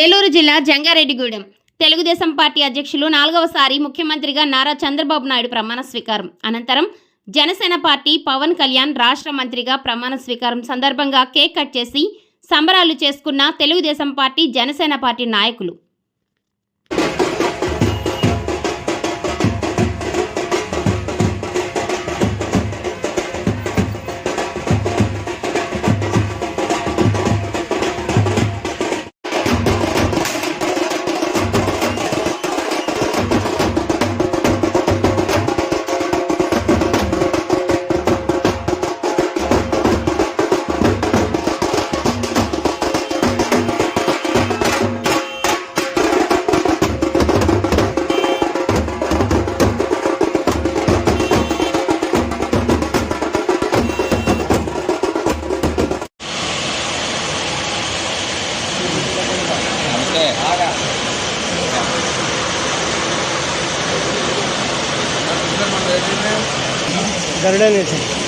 ఏలూరు జిల్లా జంగారెడ్డిగూడెం. తెలుగుదేశం పార్టీ అధ్యక్షులు నాలుగవసారి ముఖ్యమంత్రిగా నారా చంద్రబాబు నాయుడు ప్రమాణ స్వీకారం. అనంతరం జనసేన పార్టీ పవన్ కళ్యాణ్ రాష్ట్ర మంత్రిగా ప్రమాణ స్వీకారం సందర్భంగా కేక్ కట్ చేసి సంబరాలు చేసుకున్న తెలుగుదేశం పార్టీ జనసేన పార్టీ నాయకులు. ગાર્ડન છે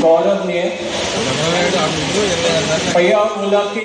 गौरव ने भैया मुलाकी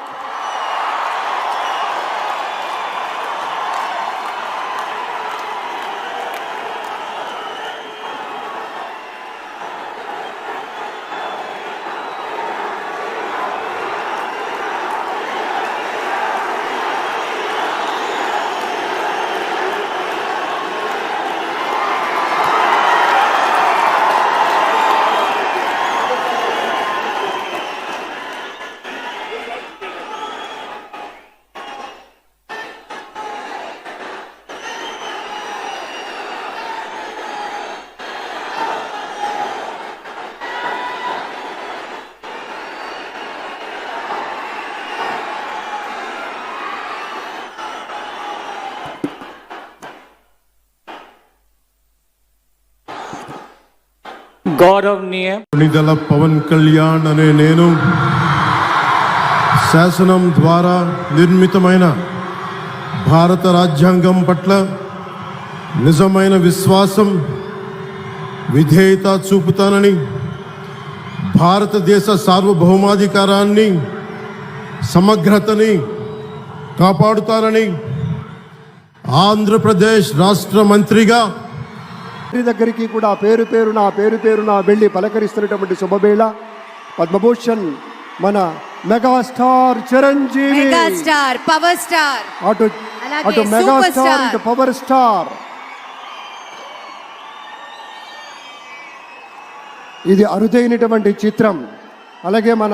గౌరవనీయ నిధల పవన్ కళ్యాణ్ అనే నేను శాసనం ద్వారా నిర్మితమైన భారత రాజ్యాంగం పట్ల నిజమైన విశ్వాసం విధేయత చూపుతానని భారతదేశ సార్వభౌమాధికారాన్ని సమగ్రతని కాపాడుతానని ఆంధ్రప్రదేశ్ రాష్ట్ర మంత్రిగా అందరి దగ్గరికి కూడా పేరు పేరు నా పేరు పేరు నా వెళ్ళి పలకరిస్తున్నటువంటి శుభవేళ పద్మభూషణ్ మన megastar Chiranjeevi megastar power star అటు అటు మెగాస్టార్ స్టార్. ఇటు పవర్ స్టార్ ఇది అరుదైనటువంటి చిత్రం అలాగే మన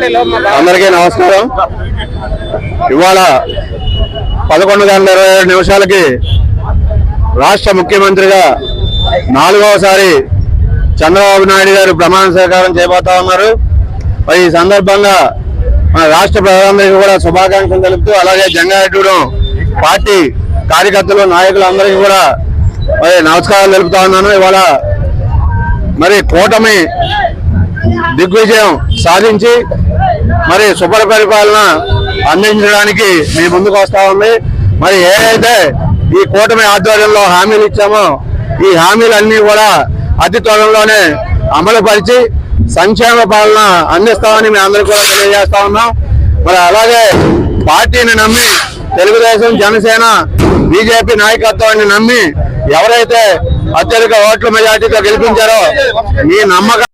అందరికీ నమస్కారం. ఇవాళ పదకొండు గంటల ఇరవై ఏడు నిమిషాలకి రాష్ట్ర ముఖ్యమంత్రిగా నాలుగవసారి చంద్రబాబు నాయుడు గారు ప్రమాణ స్వీకారం చేయబోతా ఉన్నారు. మరి ఈ సందర్భంగా మన రాష్ట్ర ప్రజలందరికీ కూడా శుభాకాంక్షలు తెలుపుతూ అలాగే జంగారెడ్డిగూడెం పార్టీ కార్యకర్తలు నాయకులందరికీ కూడా మరి నమస్కారాలు తెలుపుతా ఉన్నాను. ఇవాళ మరి కూటమి దిగ్విజయం సాధించి మరి సుపర పరిపాలన అందించడానికి మీ ముందుకు వస్తా ఉంది. మరి ఏదైతే ఈ కూటమి ఆధ్వర్యంలో హామీలు ఇచ్చామో ఈ హామీలన్నీ కూడా అతి త్వరలోనే అమలుపరిచి సంక్షేమ పాలన అందిస్తామని మీ అందరికీ కూడా తెలియజేస్తా ఉన్నాం. మరి అలాగే పార్టీని నమ్మి తెలుగుదేశం జనసేన బీజేపీ నాయకత్వాన్ని నమ్మి ఎవరైతే అత్యధిక ఓట్ల మెజార్టీతో గెలిపించారో మీ నమ్మకం